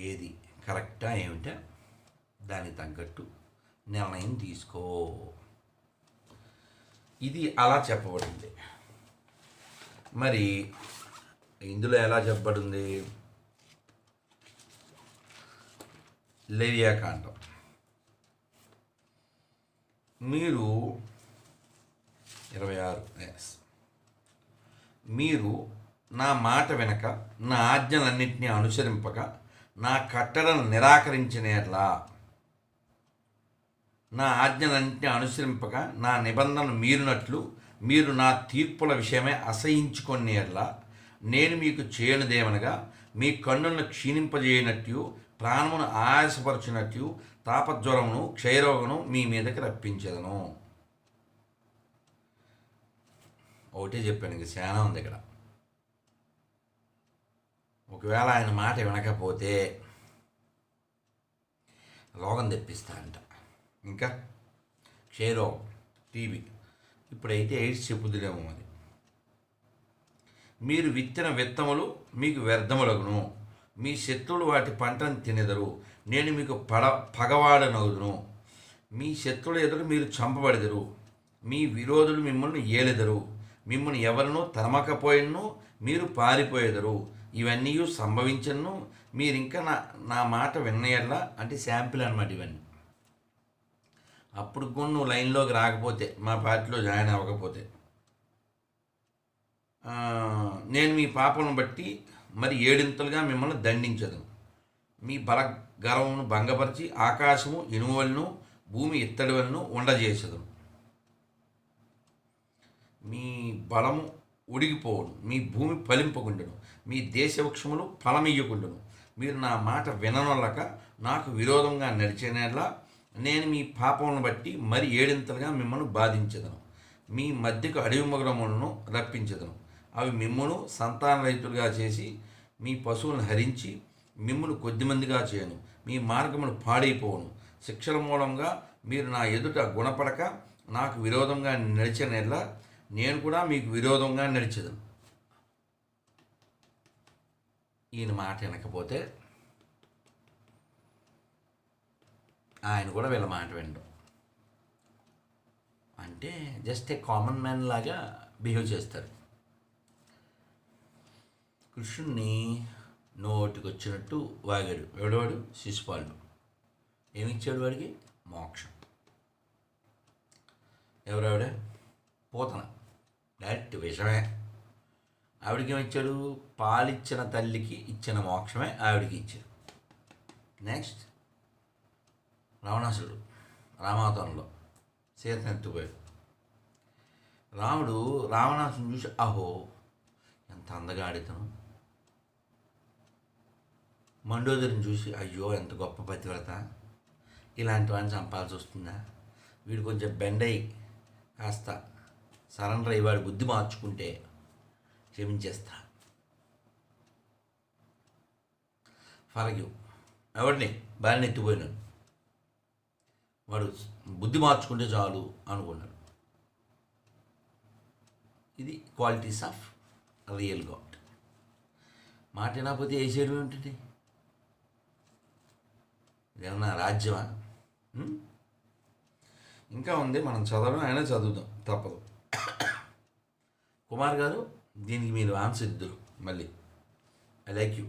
ఏది? కరెక్టా ఏమిటా? దానికి తగ్గట్టు నిర్ణయం తీసుకో. ఇది అలా చెప్పబడింది. మరి ఇందులో ఎలా చెప్పబడింది? లేవియాకాండం మీరు ఇరవై ఆరు ఎస్ మీరు నా మాట వెనక నా ఆజ్ఞలన్నింటినీ అనుసరింపక నా కట్టడను నిరాకరించినట్లా? నా ఆజ్ఞలన్నింటినీ అనుసరింపక నా నిబంధనలు మీరినట్లు మీరు నా తీర్పుల విషయమే అసహించుకొని ఎట్లా నేను మీకు చేయనిదేమనగా మీ కన్నులను క్షీణింపజేయనట్టు ప్రాణమును ఆయాసపరచినట్టు తాపజ్వరమును క్షయరోగను మీ మీదకి రప్పించదను. ఒకటే చెప్పాను ఇంక చాలా ఉంది ఇక్కడ. ఒకవేళ ఆయన మాట వినకపోతే రోగం తెప్పిస్తా అంట ఇంకా క్షయరోగం టీబీ. ఇప్పుడైతే ఎయిడ్స్ చెప్పుదులేమో మరి. మీరు విత్తిన విత్తములు మీకు వ్యర్థములగును. మీ శత్రువులు వాటి పంటను తినెదరు. నేను మీకు పడ పగవాడనగుదును. మీ శత్రువుల ఎదురు మీరు చంపబడెదరు. మీ విరోధులు మిమ్మల్ని ఏలెదరు. మిమ్మల్ని ఎవరినో తరమకపోయినను మీరు పారిపోయేదరు. ఇవన్నీ సంభవించను. మీరు ఇంకా నా నా మాట విన్నయల్లా అంటే శాంపిల్ అనమాట ఇవన్నీ. అప్పుడు కూడా నువ్వు లైన్లోకి రాకపోతే మా పార్టీలో జాయిన్ అవ్వకపోతే. నేను మీ పాపలను బట్టి మరి ఏడింతలుగా మిమ్మల్ని దండించదు. మీ బల గర్వమును భంగపరిచి ఆకాశము ఇనువలను భూమి ఇత్తడి వలను ఉండజేసదు మీ బలము ఉడిగిపోవును. మీ భూమి ఫలింపకుండును. మీ దేశవృక్షములు ఫలమియ్యకుండును. మీరు నా మాట విననొల్లక నాకు విరోధంగా నడిచినలా నేను మీ పాపమును బట్టి మరి ఏడింతలుగా మిమ్మల్ని బాధించదను. మీ మధ్యకు అడవి మగురములను రప్పించదను. అవి మిమ్మును సంతాన రైతులుగా చేసి మీ పశువులను హరించి మిమ్మును కొద్దిమందిగా చేయను. మీ మార్గములు పాడైపోవును. శిక్షల మూలంగా మీరు నా ఎదుట గుణపడక నాకు విరోధంగా నడిచిన నేను కూడా మీకు విరోధంగా నడిచదను ఈయన మాట వినకపోతే ఆయన కూడా వీళ్ళ మాట వినడం. అంటే జస్ట్ ఏ కామన్ మ్యాన్ లాగా బిహేవ్ చేస్తారు. కృష్ణుణ్ణి నోటికి వచ్చినట్టు వాగాడు. ఎవడవాడు? శిశుపాలుడు. ఏమిచ్చాడు వాడికి? మోక్షం. ఎవరెవడే? పోతన. డైరెక్ట్ విషమే. ఆవిడికి ఏమిచ్చాడు? పాలిచ్చిన తల్లికి ఇచ్చిన మోక్షమే ఆవిడికి ఇచ్చాడు. నెక్స్ట్ రావణాసుడు రామావతంలో సీతను ఎత్తుపోయాడు రాముడు రావణాసుని చూసి అహో ఎంత అందగాడితను మండోదరిని చూసి అయ్యో ఎంత గొప్ప పతివ్రత. ఇలాంటి వాడిని చంపాల్సి వస్తుందా? వీడు కొంచెం బెండై కాస్త సరెండర్ అయ్యి వాడి బుద్ధి మార్చుకుంటే క్షమించేస్తా. ఫరగ్యూ ఎవరిని బాగా ఎత్తిపోయినాడు వాడు బుద్ధి మార్చుకుంటే చాలు అనుకున్నాడు. ఇది క్వాలిటీస్ ఆఫ్ రియల్ గాడ్ మాట వినకపోతే ఏ చేయడం ఏంటండి ఏమన్నా రాజ్యమా? ఇంకా ఉంది మనం చదవడం అయినా చదువుదాం తప్పదు. కుమార్ గారు దీనికి మీరు ఆన్సర్ ఇద్దరు మళ్ళీ. ఐ లైక్ యూ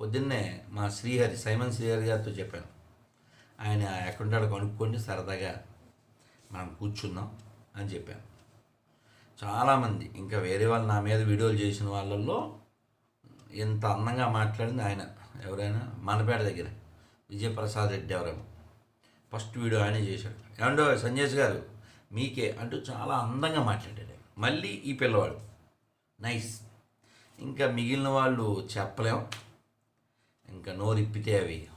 పొద్దున్నే మా శ్రీహరి సైమన్ శ్రీహరి గారితో చెప్పాను. ఆయన ఎక్కడుంటాడో కనుక్కొని సరదాగా మనం కూర్చున్నాం అని చెప్పాను. చాలామంది ఇంకా వేరే వాళ్ళు నా మీద వీడియోలు చేసిన వాళ్ళల్లో ఇంత అందంగా మాట్లాడింది ఆయన. ఎవరైనా? మనపేట దగ్గర. విజయప్రసాద్ రెడ్డి ఎవరేమో. ఫస్ట్ వీడియో ఆయనే చేశాడు. ఏమండో సంజయ్ గారు మీకే అంటూ చాలా అందంగా మాట్లాడాడు. మళ్ళీ ఈ పిల్లవాడు. నైస్. ఇంకా మిగిలిన వాళ్ళు చెప్పలేం. ఇంకా నోరిప్పితే అవి.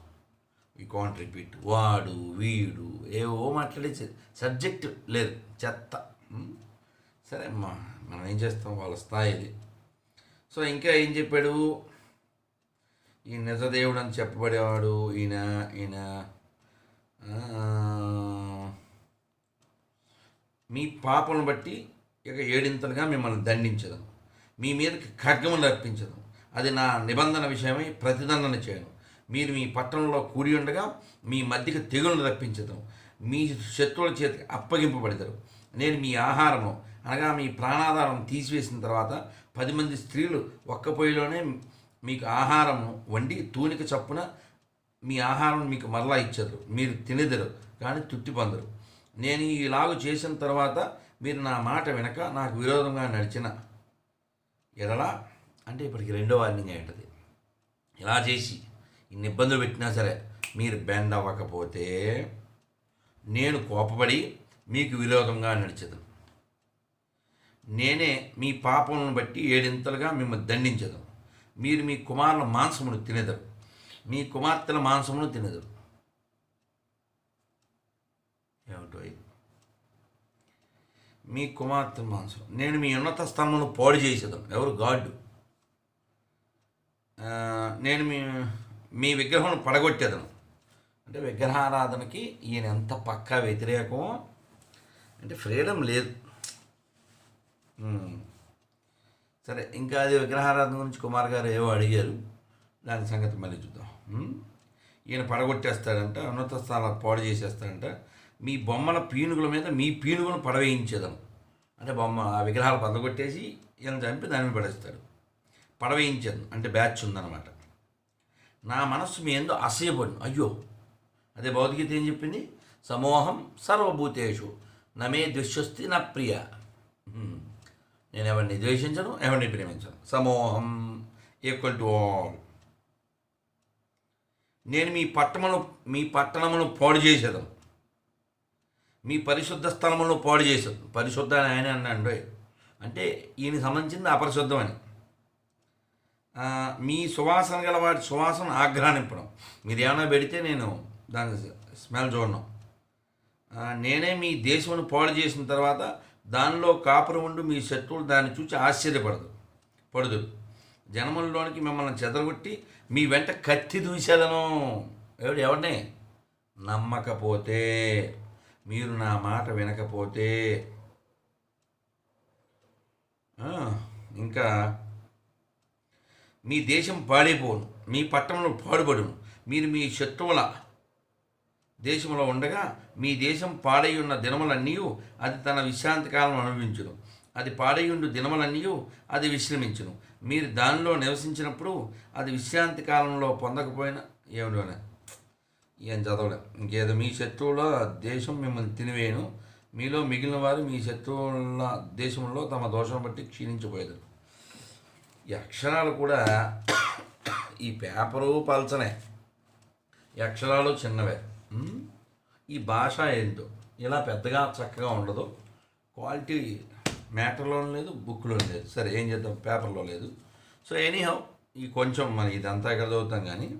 ఈ కాంట్ రిపీట్ వాడు వీడు ఏవో మాట్లాడే సబ్జెక్ట్ లేదు చెత్త. సరే అమ్మా మనం ఏం చేస్తాం? వాళ్ళ స్థాయిది సో ఇంకా ఏం చెప్పాడు? ఈ నిజదేవుడు అని చెప్పబడేవాడు. ఈయన ఈయన మీ పాపను బట్టి ఇక ఏడింతలుగా మిమ్మల్ని దండించదు. మీ మీదకి ఖడ్గములు అర్పించదు అది నా నిబంధన విషయమై ప్రతిదండన చేయను. మీరు మీ పట్టణంలో కూడి ఉండగా మీ మధ్యకి తెగులను రప్పించదు. మీ శత్రువుల చేతికి అప్పగింపబడతారు. నేను మీ ఆహారము అనగా మీ ప్రాణాధారం తీసివేసిన తర్వాత పది మంది స్త్రీలు ఒక్క పొయ్యిలోనే మీకు ఆహారం వండి తూనిక చప్పున మీ ఆహారం మీకు మరలా ఇచ్చారు. మీరు తినదరు కానీ తృప్తి పొందరు. నేను ఇలాగ చేసిన తర్వాత మీరు నా మాట వెనక నాకు విరోధంగా నడిచిన ఎడలా అంటే ఇప్పటికి రెండో వార్నింగ్ ఏంటది? ఇలా చేసి ఇన్ని ఇబ్బందులు పెట్టినా సరే మీరు బెండ్ అవ్వకపోతే నేను కోపపడి మీకు విరోధంగా నడిచదు. నేనే మీ పాపములను బట్టి ఏడింతలుగా మిమ్మల్ని దండించదు. మీరు మీ కుమారుల మాంసమును తినెదరు. మీ కుమార్తెల మాంసమును తినెదరు. ఏమిటో మీ కుమార్తె మాంసం నేను మీ ఉన్నత స్థానంలో పాడు చేసేదాం ఎవరు? గాడ్. నేను మీ మీ విగ్రహం పడగొట్టేదాను అంటే విగ్రహారాధనకి ఈయన ఎంత పక్కా వ్యతిరేకమో అంటే ఫ్రీడమ్ లేదు. సరే ఇంకా అది విగ్రహారాధన గురించి కుమార్ గారు ఏవో అడిగారు. దాని సంగతి మళ్ళీ చూద్దాం. ఈయన పడగొట్టేస్తాడంట ఉన్నత స్థానాలు పాడు చేసేస్తాడంట. మీ బొమ్మల పీనుగుల మీద మీ పీనుగును పడవేయించేదను అంటే బొమ్మ ఆ విగ్రహాలు పదగొట్టేసి ఇంత చంపి దాన్ని పడేస్తాడు పడవేయించదు. అంటే బ్యాచ్ ఉందన్నమాట. నా మనస్సు మీ ఎందు అసహ్యపడి అయ్యో! అదే భౌతికత ఏం చెప్పింది? సమూహం సర్వభూతేషు నమే ద్విశ్వస్తి నా ప్రియ. నేను ఎవరిని ద్వేషించను ఎవరిని ప్రేమించను. సమూహం ఈక్వల్ టు ఆల్ నేను మీ పట్టణమును మీ పట్టణమును పాడు చేసేదాం మీ పరిశుద్ధ స్థలములను పాడు చేశారు. పరిశుద్ధ అని ఆయన అన్నాడు. అంటే ఈయన సంబంధించింది అపరిశుద్ధం అని. మీ సువాసన గల వాటి సువాసన ఆగ్రహణింపడం మీరు ఏమైనా పెడితే నేను దాని స్మెల్ చూడను. నేనే మీ దేశమును పాడు చేసిన తర్వాత దానిలో కాపురం ఉండి మీ శత్రువులు దాన్ని చూసి ఆశ్చర్యపడదు. పడదు జనములలోనికి మిమ్మల్ని చెదరగొట్టి మీ వెంట కత్తి దూసేదను. ఎవడు? ఎవరిని? నమ్మకపోతే. మీరు నా మాట వినకపోతే ఇంకా మీ దేశం పాడైపోను మీ పట్టణంలో పాడుబడును. మీరు మీ శత్రువుల దేశంలో ఉండగా మీ దేశం పాడై ఉన్న దినములన్నీ అది తన విశ్రాంతి కాలం అనుభవించును. అది పాడై ఉండు దినములన్నీ అది విశ్రమించును. మీరు దానిలో నివసించినప్పుడు అది విశ్రాంతి కాలంలో పొందకపోయినా ఏమిటోనే ఏం చదవడం ఇంకేదో మీ శత్రువుల దేశం మిమ్మల్ని తినివేయను. మీలో మిగిలిన వారు మీ శత్రువుల దేశంలో తమ దోషం బట్టి క్షీణించిపోయేది. ఈ అక్షరాలు కూడా ఈ పేపరు పలచనే. ఈ అక్షరాలు చిన్నవే. ఈ భాష ఏంటో? ఇలా పెద్దగా చక్కగా ఉండదు. క్వాలిటీ మ్యాటర్లో లేదు బుక్లో లేదు. సరే ఏం చేద్దాం? పేపర్లో లేదు. సో ఎనీహౌ ఈ కొంచెం మరి ఇదంతా ఎక్కడ చదువుతాం కానీ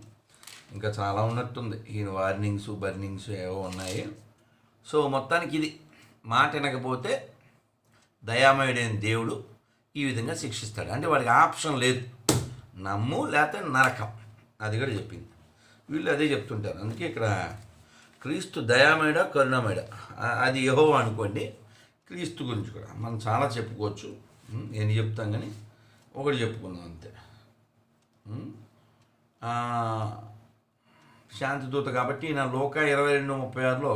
ఇంకా చాలా ఉన్నట్టుంది. ఈయన వార్నింగ్స్ బర్నింగ్స్ ఏవో ఉన్నాయి. సో మొత్తానికి ఇది మాట వినకపోతే దయామయుడైన దేవుడు ఈ విధంగా శిక్షిస్తాడు. అంటే వాడికి ఆప్షన్ లేదు. నమ్ము లేకపోతే నరకం. అది కూడా చెప్పింది. వీళ్ళు అదే చెప్తుంటారు. అందుకే ఇక్కడ క్రీస్తు దయామయుడ కరుణమయుడ? అది యహో అనుకోండి. క్రీస్తు గురించి కూడా మనం చాలా చెప్పుకోవచ్చు. నేను చెప్తాం కానీ ఒకటి చెప్పుకుందాం అంతే. శాంతి దూత శాంతిదూత కాబట్టి నా లోక ఇరవై రెండు ముప్పై ఆరులో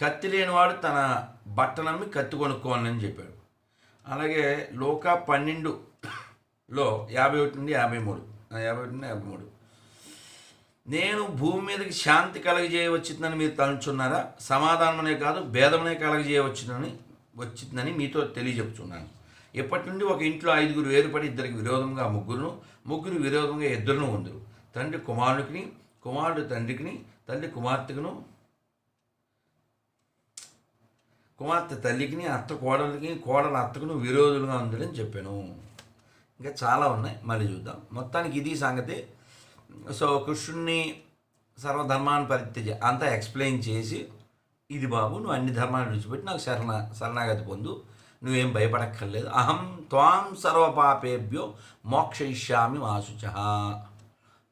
కత్తి లేనివాడు తన బట్టనమ్మి కత్తి కొనుక్కోవాలని చెప్పాడు. అలాగే లోక పన్నెండులో యాభై ఒకటి నుండి యాభై మూడు యాభై ఒకటి నుండి యాభై మూడు. నేను భూమి మీదకి శాంతి కలగజేయవచ్చిందని మీరు తలుచున్నారా? సమాధానమనే కాదు భేదమనే కలగజేయవచ్చునని వచ్చిందని మీతో తెలియజెప్తున్నాను. ఎప్పటి నుండి ఒక ఇంట్లో ఐదుగురు వేరుపడి ఇద్దరికి విరోధంగా ముగ్గురును ముగ్గురు విరోధంగా ఇద్దరును ఉందరు. తండ్రి కుమారుడికిని కుమారుడు తండ్రికిని తల్లి కుమార్తెకును కుమార్తె తల్లికిని అత్త కోడలికి కోడల అత్తకును విరోధులుగా ఉందని చెప్పాను. ఇంకా చాలా ఉన్నాయి మళ్ళీ చూద్దాం. మొత్తానికి ఇది సంగతి. సో కృష్ణుణ్ణి సర్వధర్మాన్ని పరిత్యజ అంతా ఎక్స్ప్లెయిన్ చేసి ఇది బాబు నువ్వు అన్ని ధర్మాలు విడిచిపెట్టి నాకు శరణ శరణాగతి పొందు. నువ్వేం భయపడక్కర్లేదు. అహం త్వాం సర్వపాపేభ్యో మోక్షయిష్యామి మాశుచ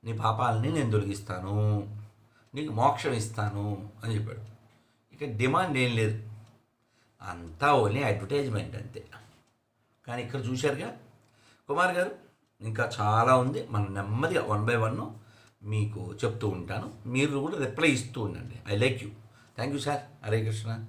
నీ పాపాలని నేను తొలగిస్తాను. నీకు మోక్షం ఇస్తాను అని చెప్పాడు. ఇక డిమాండ్ ఏం లేదు. అంతా ఓన్లీ అడ్వర్టైజ్మెంట్ అంతే. కానీ ఇక్కడ చూశారుగా కుమార్ గారు ఇంకా చాలా ఉంది. మనం నెమ్మదిగా వన్ బై వన్ మీకు చెప్తూ ఉంటాను. మీరు కూడా రిప్లై ఇస్తూ ఉండండి. I like you. Thank you sir. Hare Krishna.